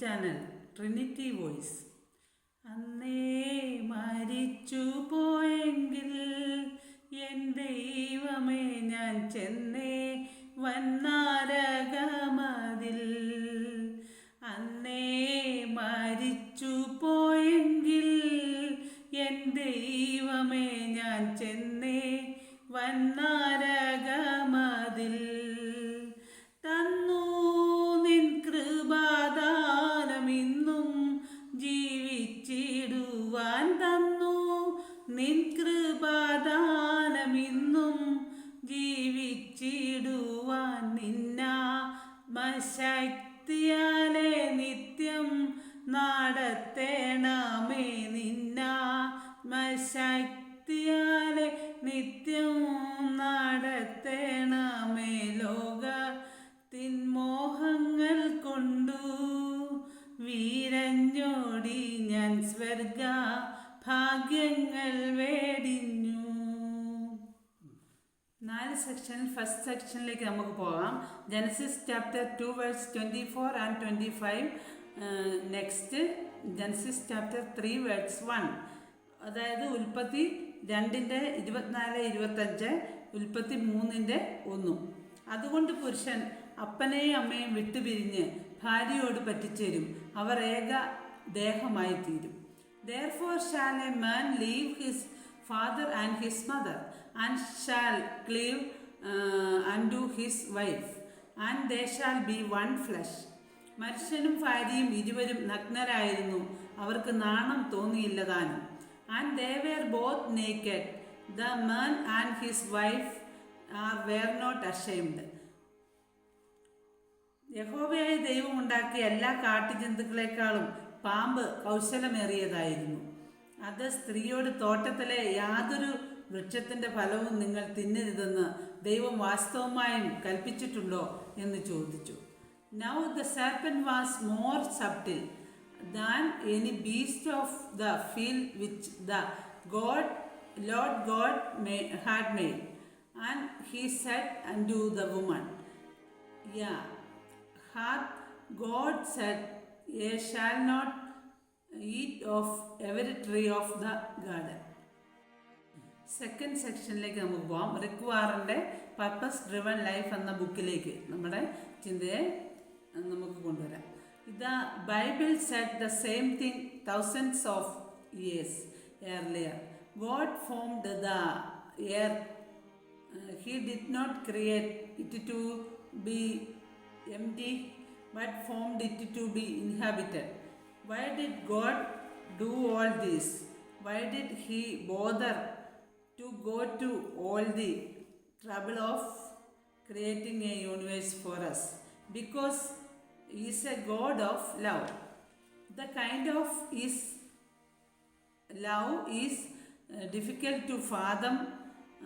Channel Trinity voice അന്നേ മരിച്ചു പോയെങ്കിൽ എൻ ദൈവമേ ഞാൻ ചെന്നേ വന്നാരകമതിൽ. അന്നേ മരിച്ചു പോയെങ്കിൽ എൻ ദൈവമേ ഞാൻ ചെന്നേ വന്നാരകമതിൽ ശക്തിയാലെ നിത്യം നടത്തേണമേ നിന്നാ ശക്തിയാലെ നിത്യം നടത്തേണമേ ലോക തിന്മോഹങ്ങൾ കൊണ്ടു. വീരഞ്ഞോടി ഞാൻ സ്വർഗ ഭാഗ്യങ്ങൾ വേടിഞ്ഞു നാല് സെക്ഷൻ ഫസ്റ്റ് സെക്ഷനിലേക്ക് നമുക്ക് പോകാം. Genesis chapter two verse twenty four and twenty five next Genesis chapter three verse one അതായത് ഉൽപ്പത്തി രണ്ടിന്റെ ഇരുപത്തിനാല് ഇരുപത്തഞ്ച് ഉൽപ്പത്തി മൂന്നിന്റെ ഒന്നും. അതുകൊണ്ട് പുരുഷൻ അപ്പനെയും അമ്മയും വിട്ടുപിരിഞ്ഞ് ഭാര്യയോട് പറ്റിച്ചേരും. അവർ ഏക ദേഹമായി തീരും therefore shall a man leave his father and his mother, and shall cleave unto his wife and they shall be one flesh മനുഷ്യനും ഭാര്യയും ഇരുവരും നഗ്നരായിരുന്നു. അവർക്ക് നാണം തോന്നിയില്ല താനും. And they were both naked the man and his wife are were not ashamed യഹോവയായ ദൈവം ഉണ്ടാക്കിയ എല്ലാ കാട്ടുജന്തുക്കളെക്കാളും പാമ്പ് കൗശലമേറിയതായിരുന്നു. അത് സ്ത്രീയോട് തോട്ടത്തിലെ യാതൊരു വൃക്ഷത്തിന്റെ ഫലവും നിങ്ങൾ തിന്നരുതെന്ന് ദൈവം വാസ്തവമായും കൽപ്പിച്ചിട്ടുണ്ടോ എന്ന് ചോദിച്ചു now the serpent was more subtle than any beast of the field which the God Lord God may had made and he said unto the woman yea hath God said ye shall not eat of every tree of the garden. Second സെക്ഷനിലേക്ക് നമുക്ക് പോകാം Rick വാറിൻ്റെ purpose driven life എന്ന ബുക്കിലേക്ക് നമ്മുടെ ചിന്തയെ അഹ്, നമുക്ക് കൊണ്ടുവരാം the Bible set the same thing thousands of years earlier God formed the air Uh, he did not create it to be empty but formed it to be inhabited. Why did God do all this? Why did He bother to go to all the trouble of creating a universe for us? Because He is a God of love. The kind of is love is uh, difficult to fathom,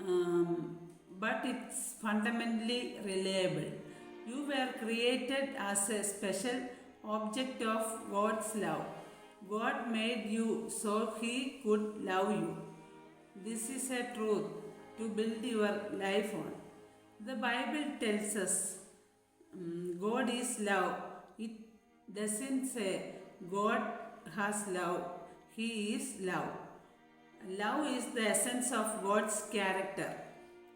um, but it's fundamentally reliable. You were created as a special object of God's love. God made you so He could love you. This is a truth to build your life on. The Bible tells us um, God is love. It doesn't say God has love, He is love. Love is the essence of God's character.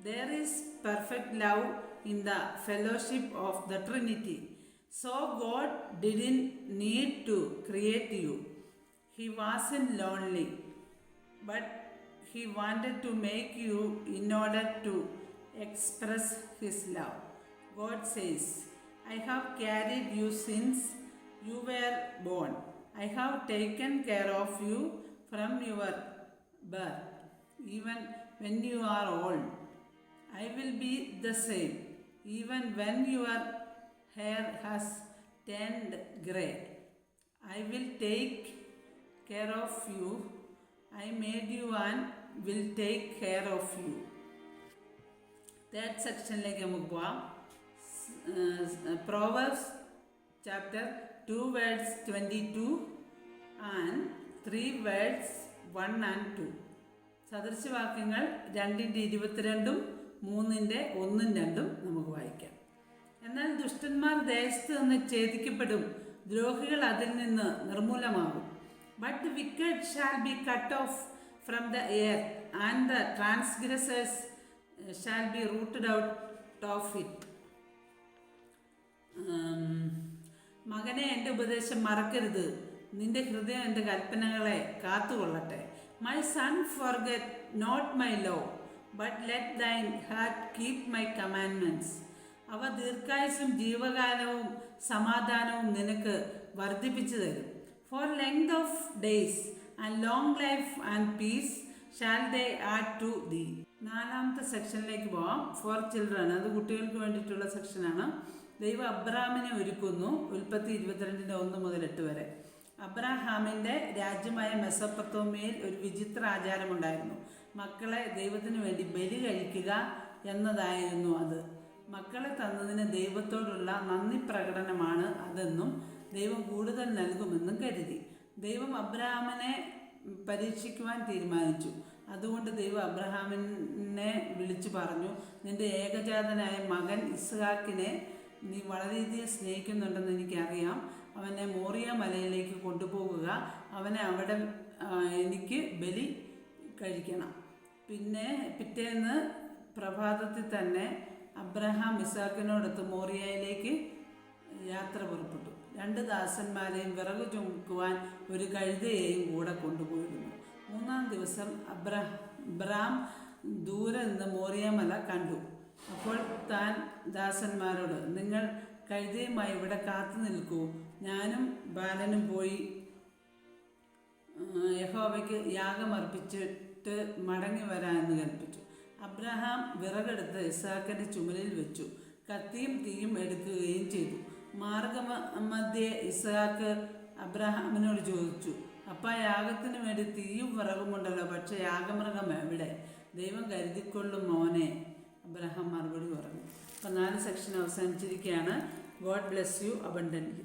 There is perfect love in the fellowship of the Trinity. So God didn't need to create you. He wasn't lonely, but He wanted to make you in order to express His love. God says, I have carried you since you were born. I have taken care of you from your birth, even when you are old. I will be the same, even when your hair has turned grey. I will take care of you. I made you and will take care of you. Third സെക്ഷനിലേക്ക് നമുക്ക് പോവാം. Proverbs chapter two verses twenty two and three verses one and two സദൃശവാക്യങ്ങൾ രണ്ടിന്റെ ഇരുപത്തിരണ്ടും മൂന്നിന്റെ ഒന്നും രണ്ടും നമുക്ക് വായിക്കാം. എന്നാൽ ദുഷ്ടന്മാർ ദേശത്ത് നിന്ന് ഛേദിക്കപ്പെടും. ദ്രോഹികൾ അതിൽ നിന്ന് നിർമൂലമാകും but wicked shall be cut off from the air and the transgressors shall be rooted out of it. ഉം, മകനെ എന്റെ ഉപദേശം മറക്കരുത്. നിന്റെ ഹൃദയം എന്റെ കൽപ്പനകളെ കാത്തുകൊള്ളട്ടെ. My son forget not my law but let thine heart keep my commandments അവ ദീർഘായുസും ജീവകാലവും സമാധാനവും നിനക്ക് വർദ്ധിപ്പിച്ചു തരും. For length of days and long life and peace shall they add to thee നാലാമത്തെ സെക്ഷനിലേക്ക് പോവാം. ഫോർ ചിൽഡ്രൻ അത് കുട്ടികൾക്ക് വേണ്ടിയിട്ടുള്ള സെക്ഷനാണ് ദൈവം അബ്രാമിനെ ഒരുക്കുന്നു ഉൽപ്പത്തി ഇരുപത്തിരണ്ടിന്റെ ഒന്ന് മുതൽ എട്ട് വരെ. അബ്രാഹാമിന്റെ രാജ്യമായ മെസ്സപ്പത്തോമയിൽ ഒരു വിചിത്ര ആചാരമുണ്ടായിരുന്നു. മക്കളെ ദൈവത്തിന് വേണ്ടി ബലി കഴിക്കുക എന്നതായിരുന്നു അത്. മക്കളെ തന്നതിന് ദൈവത്തോടുള്ള നന്ദി പ്രകടനമാണ് അതെന്നും ദൈവം കൂടുതൽ നൽകുമെന്നും കരുതി. ദൈവം അബ്രഹാമിനെ പരീക്ഷിക്കുവാൻ തീരുമാനിച്ചു. അതുകൊണ്ട് ദൈവം അബ്രഹാമിനെ വിളിച്ചു പറഞ്ഞു നിന്റെ ഏകജാതനായ മകൻ ഇസ്ഹാക്കിനെ നീ വളരെയധികം സ്നേഹിക്കുന്നുണ്ടെന്ന് എനിക്കറിയാം. അവനെ മോറിയ മലയിലേക്ക് കൊണ്ടുപോകുക. അവനെ അവിടെ എനിക്ക് ബലി കഴിക്കണം. പിന്നെ പിറ്റേന്ന് പ്രഭാതത്തിൽ തന്നെ അബ്രഹാം ഇസാക്കിനോടൊത്ത് മോറിയയിലേക്ക് യാത്ര പുറപ്പെട്ടു. രണ്ട് ദാസന്മാരെയും വിറക് ചുമക്കുവാൻ ഒരു കഴുതയെയും കൂടെ കൊണ്ടുപോയിരുന്നു. മൂന്നാം ദിവസം അബ്രഹ ബ്രാം ദൂരെ നിന്ന് മോറിയമല കണ്ടു. അപ്പോൾ താൻ ദാസന്മാരോട് നിങ്ങൾ കഴുതയുമായി ഇവിടെ കാത്തു നിൽക്കൂ. ഞാനും ബാലനും പോയി യഹോവയ്ക്ക് യാഗമർപ്പിച്ചിട്ട് മടങ്ങി വരാമെന്ന് കൽപ്പിച്ചു. അബ്രഹാം വിറകെടുത്ത് ഇസാക്കിന്റെ ചുമലിൽ വെച്ചു. കത്തിയും തീയും എടുക്കുകയും ചെയ്തു. മാർഗമ മധ്യേ ഇസാക്ക് അബ്രഹാമിനോട് ചോദിച്ചു അപ്പ യാഗത്തിന് വേണ്ടി തീയും വിറകുമുണ്ടല്ലോ പക്ഷെ യാഗമൃഗം എവിടെ? ദൈവം കരുതിക്കൊള്ളും മോനെ അബ്രഹാം മറുപടി പറഞ്ഞു. അപ്പം നാല് section അവസാനിച്ചിരിക്കുകയാണ്. God bless you abundantly